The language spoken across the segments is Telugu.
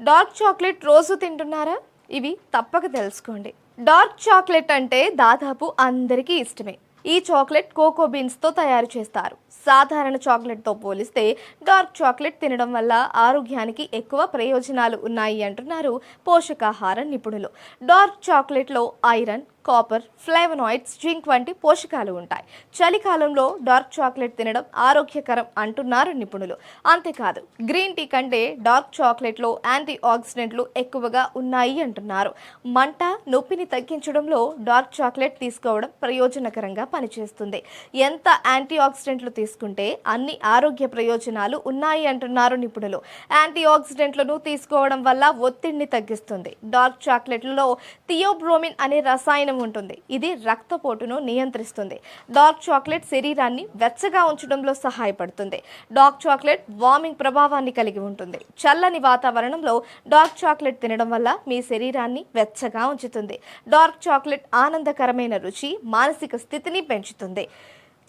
డార్క్ చాక్లెట్ రోజు తింటున్నారా? ఇవి తప్పక తెలుసుకోండి. డార్క్ చాక్లెట్ అంటే దాదాపు అందరికీ ఇష్టమే. ఈ చాక్లెట్ కోకో బీన్స్తో తయారు చేస్తారు. సాధారణ చాక్లెట్తో పోలిస్తే డార్క్ చాక్లెట్ తినడం వల్ల ఆరోగ్యానికి ఎక్కువ ప్రయోజనాలు ఉన్నాయి అంటున్నారు పోషకాహార నిపుణులు. డార్క్ చాక్లెట్లో ఐరన్ కాపర్ ఫ్లేవనాయిడ్స్ జింక్ వంటి పోషకాలు ఉంటాయి. చలికాలంలో డార్క్ చాక్లెట్ తినడం ఆరోగ్యకరం అంటున్నారు నిపుణులు. అంతేకాదు గ్రీన్ టీ కంటే డార్క్ చాక్లెట్లో యాంటీ ఆక్సిడెంట్లు ఎక్కువగా ఉన్నాయి అంటున్నారు. మంట నొప్పిని తగ్గించడంలో డార్క్ చాక్లెట్ తీసుకోవడం ప్రయోజనకరంగా పనిచేస్తుంది. ఎంత యాంటీ ఆక్సిడెంట్లు తీసుకుంటే అన్ని ఆరోగ్య ప్రయోజనాలు ఉన్నాయి అంటున్నారు నిపుణులు. యాంటీ ఆక్సిడెంట్లను తీసుకోవడం వల్ల ఒత్తిడిని తగ్గిస్తుంది. డార్క్ చాక్లెట్లలో థియోబ్రోమిన్ అనే రసాయనం ఉంటుంది. ఇది రక్తపోటును నియంత్రిస్తుంది. డార్క్ చాక్లెట్ శరీరాన్ని వెచ్చగా ఉంచడంలో సహాయపడుతుంది. డార్క్ చాక్లెట్ వార్మింగ్ ప్రభావాన్ని కలిగి ఉంటుంది. చల్లని వాతావరణంలో డార్క్ చాక్లెట్ తినడం వల్ల మీ శరీరాన్ని వెచ్చగా ఉంచుతుంది. డార్క్ చాక్లెట్ ఆనందకరమైన రుచి మానసిక స్థితిని పెంచుతుంది.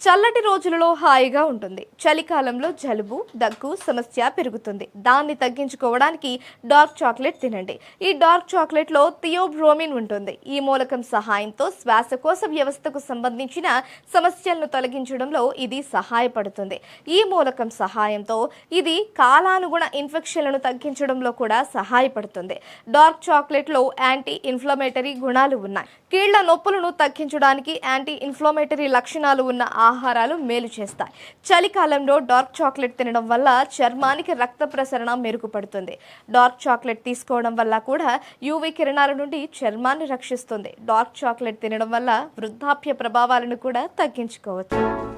చల్లటి రోజులలో హాయిగా ఉంటుంది. చలికాలంలో జలుబు దగ్గు సమస్య పెరుగుతుంది. దాన్ని తగ్గించుకోవడానికి డార్క్ చాక్లెట్ తినండి. ఈ డార్క్ చాక్లెట్లో థియోబ్రోమిన్ ఉంటుంది. ఈ మూలకం సహాయంతో శ్వాసకోశ వ్యవస్థకు సంబంధించిన సమస్యలను తొలగించడంలో ఇది సహాయపడుతుంది. ఈ మూలకం సహాయంతో ఇది కాలానుగుణ ఇన్ఫెక్షన్లను తగ్గించడంలో కూడా సహాయపడుతుంది. డార్క్ చాక్లెట్లో యాంటీ ఇన్ఫ్లమేటరీ గుణాలు ఉన్నాయి. కీళ్ళ నొప్పులను తగ్గించడానికి యాంటీ ఇన్ఫ్లమేటరీ లక్షణాలు ఉన్న ఆహారాలు మేలు చేస్తాయి. చలికాలంలో డార్క్ చాక్లెట్ తినడం వల్ల చర్మానికి రక్త ప్రసరణ మెరుగుపడుతుంది. డార్క్ చాక్లెట్ తీసుకోవడం వల్ల కూడా యూవీ కిరణాల నుండి చర్మాన్ని రక్షిస్తుంది. డార్క్ చాక్లెట్ తినడం వల్ల వృద్ధాప్య ప్రభావాలను కూడా తగ్గించుకోవచ్చు.